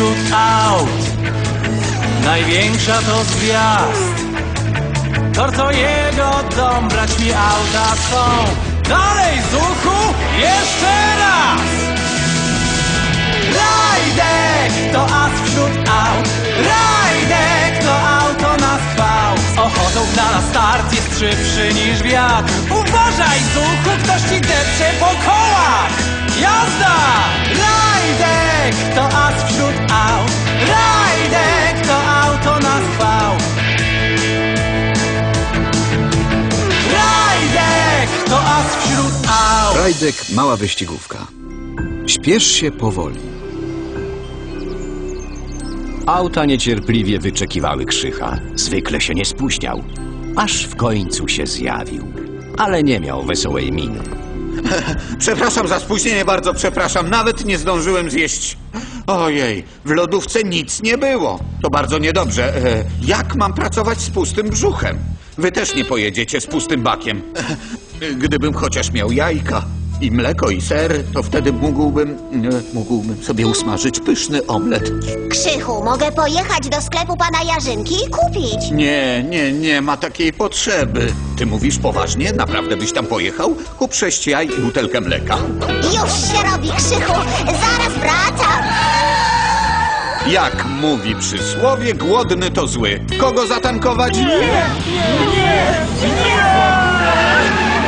wśród aut Największa to z gwiazd. Tor to jego dom, brać mi auta są. Dalej z uchu, jeszcze raz. Rajdek to as wśród aut. Rajdek to auto na chwał Z ochotą na start jest szybszy niż wiatr Uważaj z ktoś ci depcze po kołach Jazda! Rajdek to as wśród aut Rajdek to auto na Rajdek to as wśród aut Rajdek, mała wyścigówka. Śpiesz się powoli. Auta niecierpliwie wyczekiwały Krzycha. Zwykle się nie spóźniał, aż w końcu się zjawił. Ale nie miał wesołej miny. Przepraszam za spóźnienie, bardzo przepraszam. Nawet nie zdążyłem zjeść. Ojej, w lodówce nic nie było. To bardzo niedobrze. E, Jak mam pracować z pustym brzuchem? Wy też nie pojedziecie z pustym bakiem. E, Gdybym chociaż miał jajka i mleko i ser, to wtedy mógłbym, e, mógłbym sobie usmażyć pyszny omlet. Krzychu, mogę pojechać do sklepu pana Jarzynki i kupić. Nie, nie, nie ma takiej potrzeby. Ty mówisz poważnie? Naprawdę byś tam pojechał? Kup sześć jaj i butelkę mleka. Już się robi, Krzychu. Zaraz wracam. Jak mówi przysłowie, głodny to zły. Kogo zatankować? Nie!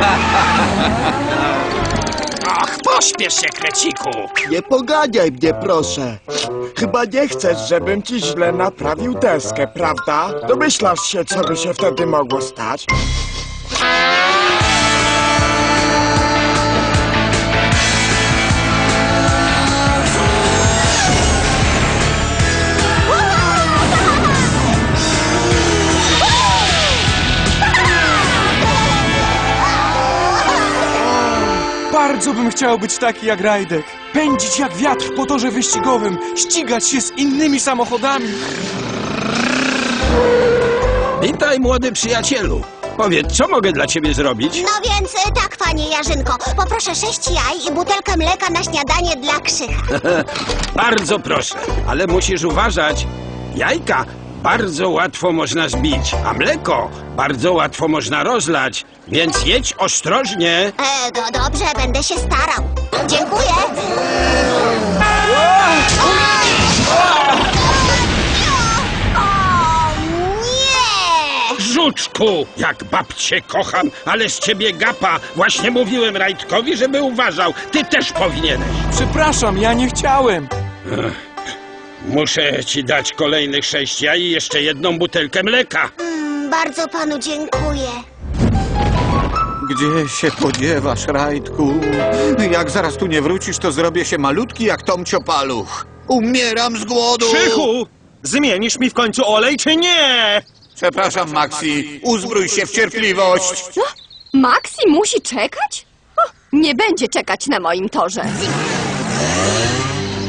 Ach, pośpiesz się, kreciku! Nie poganiaj mnie, proszę. Chyba nie chcesz, żebym ci źle naprawił deskę, prawda? Domyślasz się, co by się wtedy mogło stać? Bardzo bym chciał być taki jak Rajdek. Pędzić jak wiatr po torze wyścigowym, ścigać się z innymi samochodami. Witaj, młody przyjacielu. Powiedz, co mogę dla ciebie zrobić? No więc y, tak, panie Jarzynko. Poproszę sześć jaj i butelkę mleka na śniadanie dla Krzycha. Bardzo proszę, ale musisz uważać. Jajka bardzo łatwo można zbić, a mleko bardzo łatwo można rozlać, więc jedź ostrożnie. E, do, dobrze, będę się starał. Dziękuję. O, nie! Żuczku, jak babcię kocham, ale z ciebie gapa. Właśnie mówiłem Rajdkowi, żeby uważał. Ty też powinieneś. Przepraszam, ja nie chciałem. Muszę ci dać kolejnych sześć jaj i jeszcze jedną butelkę mleka. Mm, Bardzo panu dziękuję. Gdzie się podziewasz, Rajdku? Jak zaraz tu nie wrócisz, to zrobię się malutki jak Tomcio Paluch. Umieram z głodu! Krzychu! Zmienisz mi w końcu olej, czy nie? Przepraszam, Maxi. Uzbrój się w cierpliwość. Maxi musi czekać? O, nie będzie czekać na moim torze.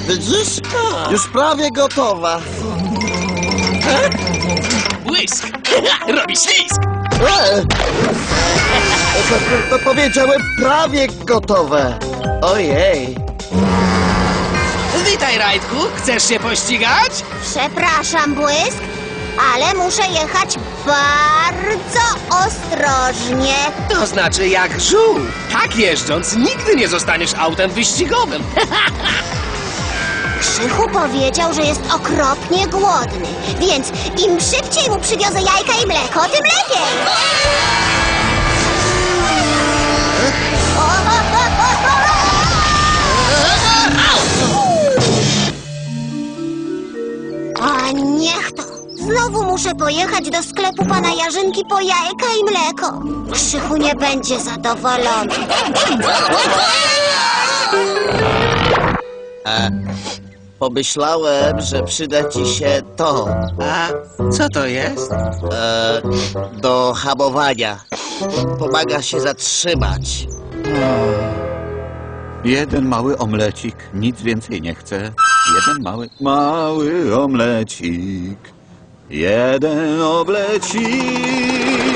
Widzisz? Już prawie gotowa. Błysk! Robi ślizg! E! To, to, to powiedziałem prawie gotowe. Ojej. Witaj, Rajdku. Chcesz się pościgać? Przepraszam, błysk, ale muszę jechać bardzo ostrożnie. To znaczy jak żół. Tak jeżdżąc, nigdy nie zostaniesz autem wyścigowym. Krzychu powiedział, że jest okropnie głodny, więc im szybciej mu przywiozę jajka i mleko, tym lepiej. O. A niech to. Znowu muszę pojechać do sklepu pana Jarzynki po jajka i mleko. Krzychu nie będzie zadowolony. Pomyślałem, że przyda ci się to A co to jest? e, do hamowania. Pomaga się zatrzymać. Jeden mały omlecik, nic więcej nie chcę. Jeden mały, mały omlecik. Jeden omlecik.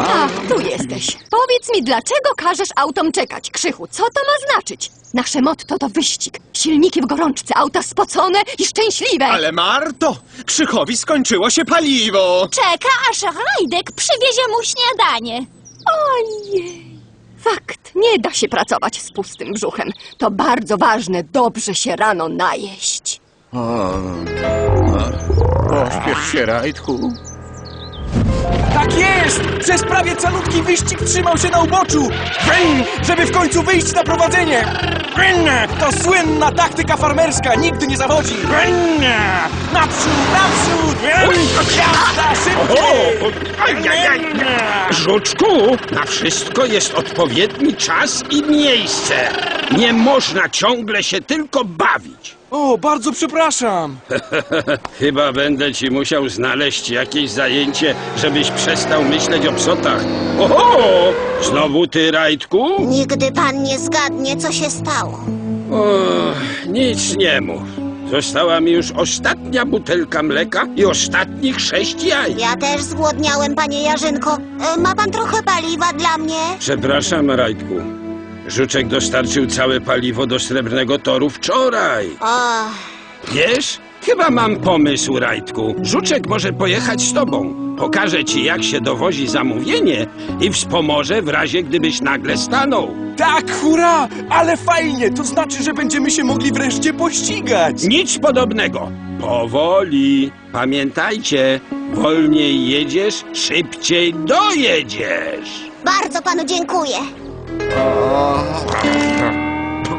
A, tu jesteś. Powiedz mi, dlaczego każesz autom czekać? Krzychu, co to ma znaczyć? Nasze motto to wyścig. Silniki w gorączce, auta spocone i szczęśliwe. Ale Marto, Krzychowi skończyło się paliwo. Czeka, aż Rajdek przywiezie mu śniadanie. Ojej. Fakt, nie da się pracować z pustym brzuchem. To bardzo ważne, dobrze się rano najeść. O, o, pośpiesz się, Rajdku. Tak jest! Przez prawie calutki wyścig trzymał się na uboczu! Bryn, żeby w końcu wyjść na prowadzenie! Bryn, to słynna taktyka farmerska, nigdy nie zawodzi! Bryn, naprzód, naprzód! Jazda, szybciej! Żuczku, na wszystko jest odpowiedni czas i miejsce. Nie można ciągle się tylko bawić. O, bardzo przepraszam! Chyba będę ci musiał znaleźć jakieś zajęcie, żebyś przestał myśleć o psotach. Oho! Znowu ty, Rajdku? Nigdy pan nie zgadnie, co się stało. O, nic nie mów. Została mi już ostatnia butelka mleka i ostatnich sześć jaj. Ja też zgłodniałem, panie Jarzynko. E, Ma pan trochę paliwa dla mnie? Przepraszam, Rajdku. Żuczek dostarczył całe paliwo do srebrnego toru wczoraj. O, Wiesz? Chyba mam pomysł, Rajdku. Żuczek może pojechać z tobą. Pokaże ci, jak się dowozi zamówienie i wspomoże w razie, gdybyś nagle stanął. Tak, hurra! Ale fajnie! To znaczy, że będziemy się mogli wreszcie pościgać! Nic podobnego. Powoli. Pamiętajcie, wolniej jedziesz, szybciej dojedziesz. bardzo panu dziękuję. O,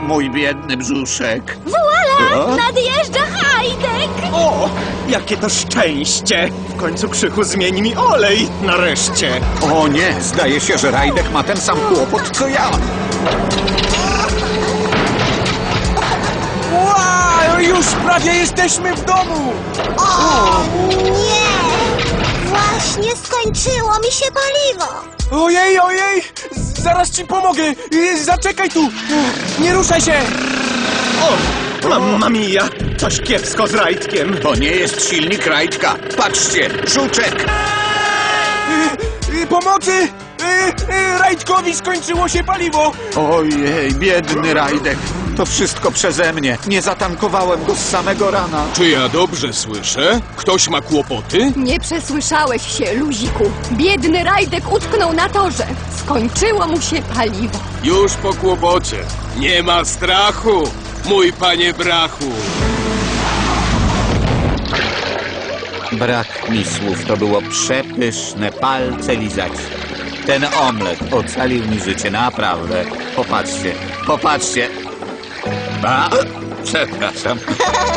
mój biedny brzuszek. Voila! O? Nadjeżdża Hajdek! O, jakie to szczęście! W końcu Krzychu zmieni mi olej, nareszcie. O nie, zdaje się, że Rajdek ma ten sam kłopot, co ja. Wow! Już prawie jesteśmy w domu! O, nie! Właśnie skończyło mi się paliwo. Ojej, ojej! Zaraz ci pomogę! Zaczekaj tu! Nie ruszaj się! O, mamma mia, coś kiepsko z Rajdkiem. To nie jest silnik Rajdka. Patrzcie, żuczek. Y, y, Pomocy! Y, y, Rajdkowi skończyło się paliwo! Ojej, biedny Rajdek. To wszystko przeze mnie. Nie zatankowałem go z samego rana. Czy ja dobrze słyszę? Ktoś ma kłopoty? Nie przesłyszałeś się, luziku. Biedny Rajdek utknął na torze. Skończyło mu się paliwo. Już po kłopocie. Nie ma strachu, mój panie brachu. Brak mi słów, to było przepyszne, palce lizać. Ten omlet ocalił mi życie, naprawdę. Popatrzcie, popatrzcie. A, przepraszam.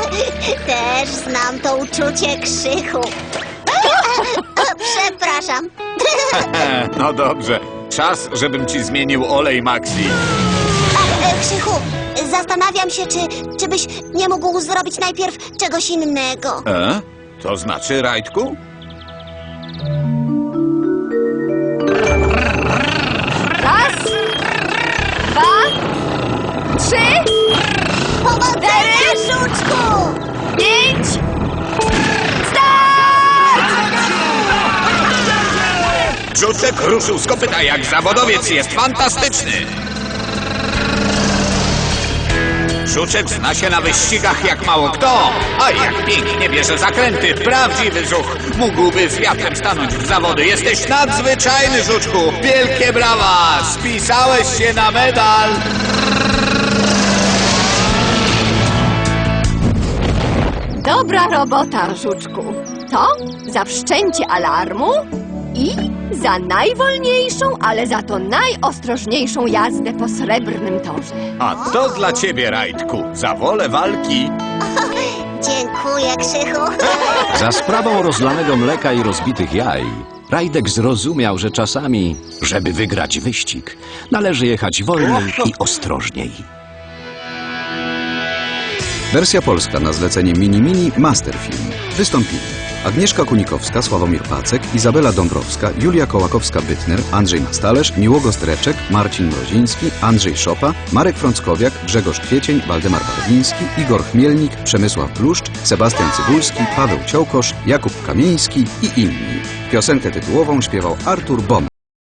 Też znam to uczucie krzychu. Przepraszam. No dobrze, czas, żebym ci zmienił olej, Maxi. A, e, Krzychu, zastanawiam się, czy, czy byś nie mógł zrobić najpierw czegoś innego. E? To znaczy, Rajdku? Raz, dwa, trzy, Powodzenia, żuczku! pięć, start! Żuczek ruszył z kopyta jak zawodowiec, jest fantastyczny. Żuczek zna się na wyścigach jak mało kto, a jak pięknie bierze zakręty, prawdziwy żuch. Mógłby z wiatrem stanąć w zawody. Jesteś nadzwyczajny, Żuczku. Wielkie brawa, spisałeś się na medal. Dobra robota, żuczku. To za wszczęcie alarmu i za najwolniejszą, ale za to najostrożniejszą jazdę po srebrnym torze. A to dla ciebie, Rajdku, za wolę walki. Dziękuję, Krzychu. Za sprawą rozlanego mleka i rozbitych jaj, Rajdek zrozumiał, że czasami, żeby wygrać wyścig, należy jechać wolniej i ostrożniej. Wersja polska na zlecenie Mini Mini Masterfilm. Wystąpili Agnieszka Kunikowska, Sławomir Pacek, Izabela Dąbrowska, Julia Kołakowska-Bytner, Andrzej Mastalerz, Miłogo Streczek, Marcin Mroziński, Andrzej Szopa, Marek Frąckowiak, Grzegorz Kwiecień, Waldemar Barwiński, Igor Chmielnik, Przemysław Bluszcz, Sebastian Cybulski, Paweł Ciołkosz, Jakub Kamiński i inni. Piosenkę tytułową śpiewał Artur Bom.